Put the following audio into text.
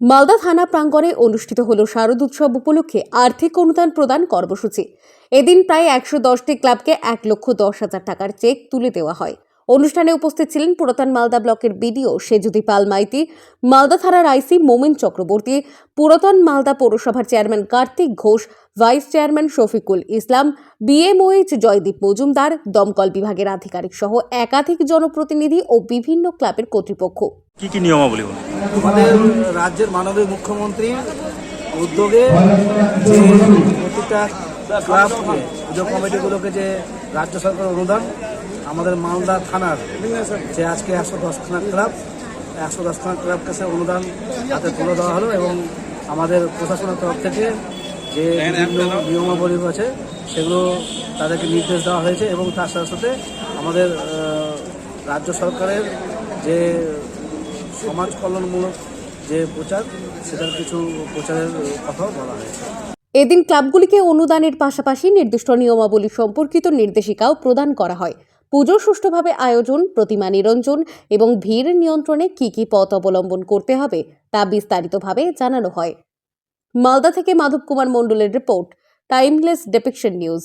মালদা থানা প্রাঙ্গণে অনুষ্ঠিত হল শারদ উৎসব উপলক্ষে আর্থিক অনুদান প্রদান কর্মসূচি। এদিন প্রায় একশো দশটি ক্লাবকে এক লক্ষ দশ হাজার টাকার চেক তুলে দেওয়া হয়। অনুষ্ঠানে উপস্থিত ছিলেন পুরাতন মালদা ব্লকের বিডিও সেজুদি পাল মাইতি, মালদা থানার আইসি মোমিন চক্রবর্তী, পুরাতন মালদা পৌরসভার chairman Kartik Ghosh, vice chairman Shafikul Islam, BMOH Joydeep Majumdar, দমকল বিভাগের আধিকারিক সহ একাধিক জনপ্রতিনিধি ও বিভিন্ন ক্লাবের কর্তৃপক্ষ। কি কি নিয়মাবলী আমাদের রাজ্যের মাননীয় মুখ্যমন্ত্রী উদ্যোগে যে প্রতিটা ক্লাবকে, পুজো কমিটিগুলোকে যে রাজ্য সরকার অনুদান, আমাদের মালদা থানার যে আজকে একশো দশখানা ক্লাব, একশো দশখানা ক্লাবকে সে অনুদান হাতে তুলে দেওয়া হলো এবং আমাদের প্রশাসনের তরফ থেকে যে নিয়মাবলী আছে সেগুলো তাদেরকে নির্দেশ দেওয়া হয়েছে এবং তার সাথে সাথে আমাদের রাজ্য সরকারের যে সমাজ কল্যাণমূলক যে প্রচার, সেটার কিছু প্রচারের কথাও বলা হয়েছে। এদিন ক্লাবগুলিকে অনুদানের পাশাপাশি নির্দিষ্ট নিয়মাবলী সম্পর্কিত নির্দেশিকাও প্রদান করা হয়। পুজো সুষ্ঠুভাবে আয়োজন, প্রতিমা নিরঞ্জন এবং ভিড় নিয়ন্ত্রণে কী কী পথ অবলম্বন করতে হবে, তা বিস্তারিতভাবে জানানো হয়। মালদা থেকে মাধব কুমার মণ্ডলের রিপোর্ট, টাইমলেস ডেপিকশন নিউজ।